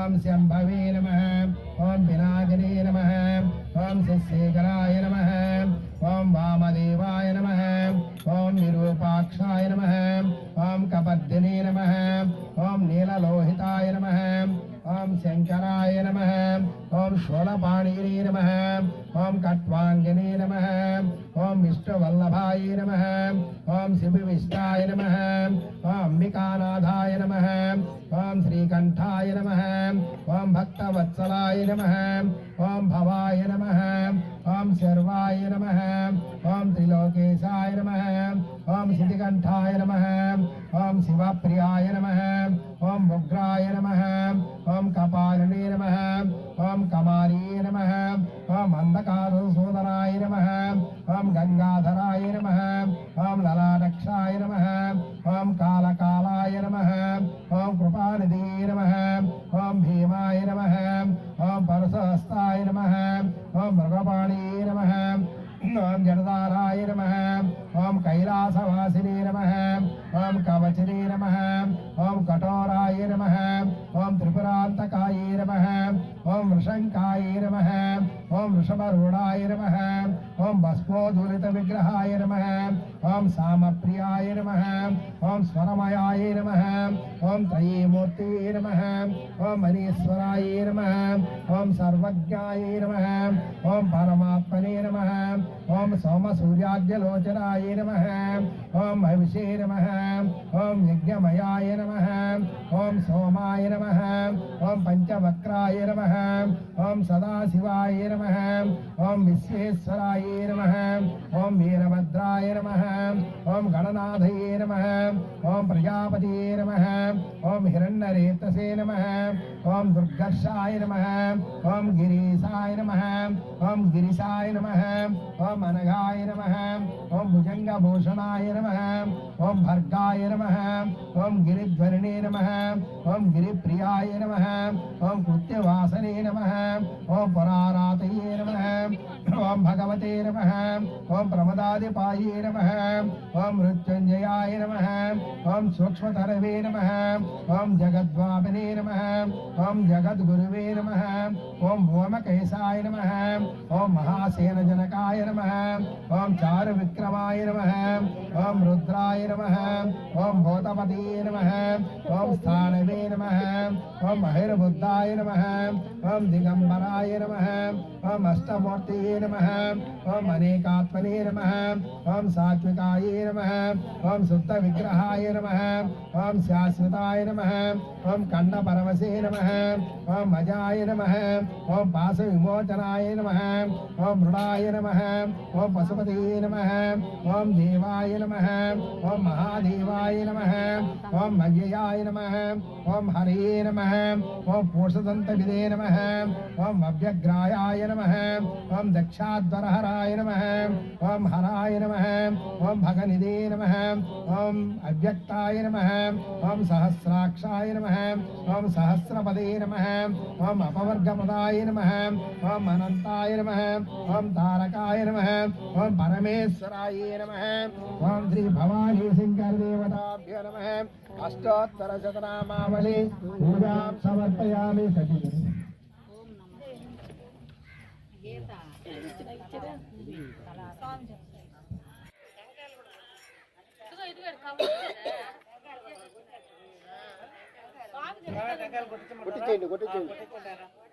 ॐ शम्भवे नमः ओम विनागिने नमः ॐ शिवशेखराय नमः ओम वामदेवाय नमः ओम विरूपाक्षाय नमः ओम कपर्दिने नमः ओम नीललोहिताय नमः ओम शंकराय नमः ओम शोलपाणिने नमः ओं कट्वाङ्गिने नमः ओं विष्णुवल्लभाय नमः ओम शिवविष्टाय नमः ॐ अम्बिकानाथाय नमः ஓம் ஸ்ரீகண்டாய நம ஓம் பக்தவத்சலாய நம ஓம் பவாய நம ஓம் சர்வாய நம ஓம் திரிலோகேசாய நம ஓம் சிதிகண்டாய நம ஓம் சிவப்பிரியாய நம ஓம் உக்ராய நம ஓம் கபாலினே நம ஓம் கமாரியே நம ஓம் அந்தகாரசூதனாய நம ஓம் கங்காதராய நம ஓம் லலாடக்ஷாய நம ஓம் கா ஓம் ஜனதாராய நம ஓம் கைலாசவாசினே நம ஓம் கவச்சினே நம ஓம் கடோராய நம ஓம் திரிபுராந்தகாயே நம ஓம் ரிஷங்காயே நம ஓம் ரிஷபருடாய நம ஓம் பஸ்மோதுலித விக்கிரகாய நம ஓம் சாமப்பிரியாய நம ஓம் ஸ்வரமயாய நம ஓம் த்ரயீமூர்த்தியே நம ஓம் மணீஸ்வராய நம ஓம் சர்வஜாய நம ஓம் பரமாத்மனே நம ओम सोम सूर्याद्यलोचनाय नमः ओम महिषे नमः ओम यज्ञमयाय नमः ओम सोमाय नमः ओम पंचवक्राय नमः ओम सदाशिवाय नमः ओम विश्वेश्वराय नमः ओम वीरभद्राय नमः ओम गणनाथये नमः ओम प्रजापतये नमः ओम हिरण्यरेतसे नमः ओम दुर्गर्षाय नमः ओम गिरीशाय नमः ओम गिरीशाय नमः ओम मनगाय नम ओं ओम नम ओं ओम भर्गाय नम ओम गिरिध्वरिणे नम ओं गिरीप्रियाय नम ओं कृत्यवासने नम ओम पुरारातये नम ओं भगवते नम ओं प्रमदादिपाये नम ओम मृत्युंजयाय नम ओम सूक्ष्मतरवे नमः ओम जगद्वापिने नम ओम नम ओं ओम भूमकेशाय नम ओम महासेनजनकाय नम नमः चार विक्रमाय नमः ओम रुद्राय नमः ओम भूतपतिये नमः ओम स्थानवे नमः ओम महिर्बुद्धाय नमः ओम दिगंबराय नमः ओम अष्टमूर्ति नमः ओम अनेकात्मने नमः ओम सात्विकाय नमः शुद्ध विग्रहाय नमः ओम शाश्वताय नमः ॐ कण्णपरमसे नमः ॐ अजाय नमः ॐ पासविमोचनाय नमः ओम मृडाय नमः ओम पशुपति नम ओम देवाय नम ओम महादेवाय नम ओम भव्ययाय नम ओम हरे नम ओम पूर्षदन्तविदे नम ओम अव्यग्रायाय नम ओम दक्षाधरहराय नम ओम हराय नमः ओम भगनिदे नम ओम अव्यक्ताय नम ओम सहस्राक्षाय नम ओम सहस्रपदे नम ओम अपवर्गपदाय नम ओम अनंताय नम ओम तारकाय नम నమ ఓం పరమేశ్వరాయ నమ ఓం శ్రీ భవానీ శంకర దేవతాభ్య నమ అష్టోత్తర శతనామావళి పూజాం సమర్పయామి సతీ కొట్టించేయండి ఆ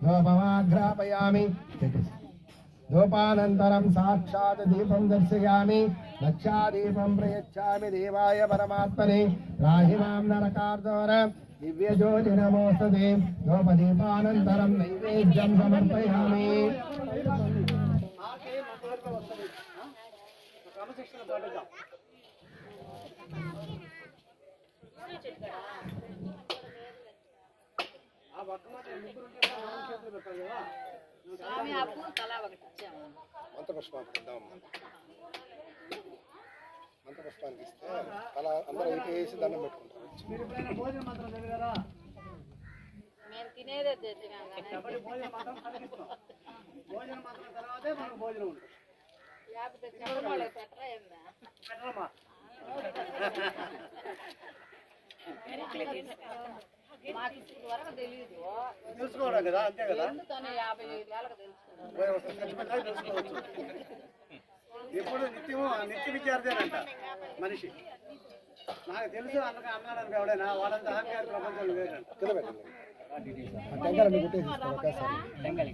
నమ ధూపమాఘ్రాపయామి ధూపానంతరం సాక్షాత్ దీపం దర్శయామి లక్షాదీపం ప్రయచ్చామి దేవాయ పరమాత్మనే రాహి మాం నరకార్దోర దివ్య జ్యోతి నమోస్తతే ధూపదీపానంతరం నైవేద్యం మంత్రపుష్పానికి ఇద్దామమ్మా మంత్రపుష్పానికి ఇస్తే అలా అందరూ ఇంటి వేసి మేము తినేదే భోజనం మాకు తెలుసుకోవడం కదా అంతే కదా ఎందుకని యాభై ఐదు వేలకు తెలుసుకున్నాం తెలుసుకోవచ్చు ఇప్పుడు నిత్యము నిత్య విద్యార్థేనంట మనిషి నాకు తెలుసు అందుకే అన్నాడు ఎవడైనా వాళ్ళంతా అహంకార ప్రపంచంలో లేదంట టెంకాయలు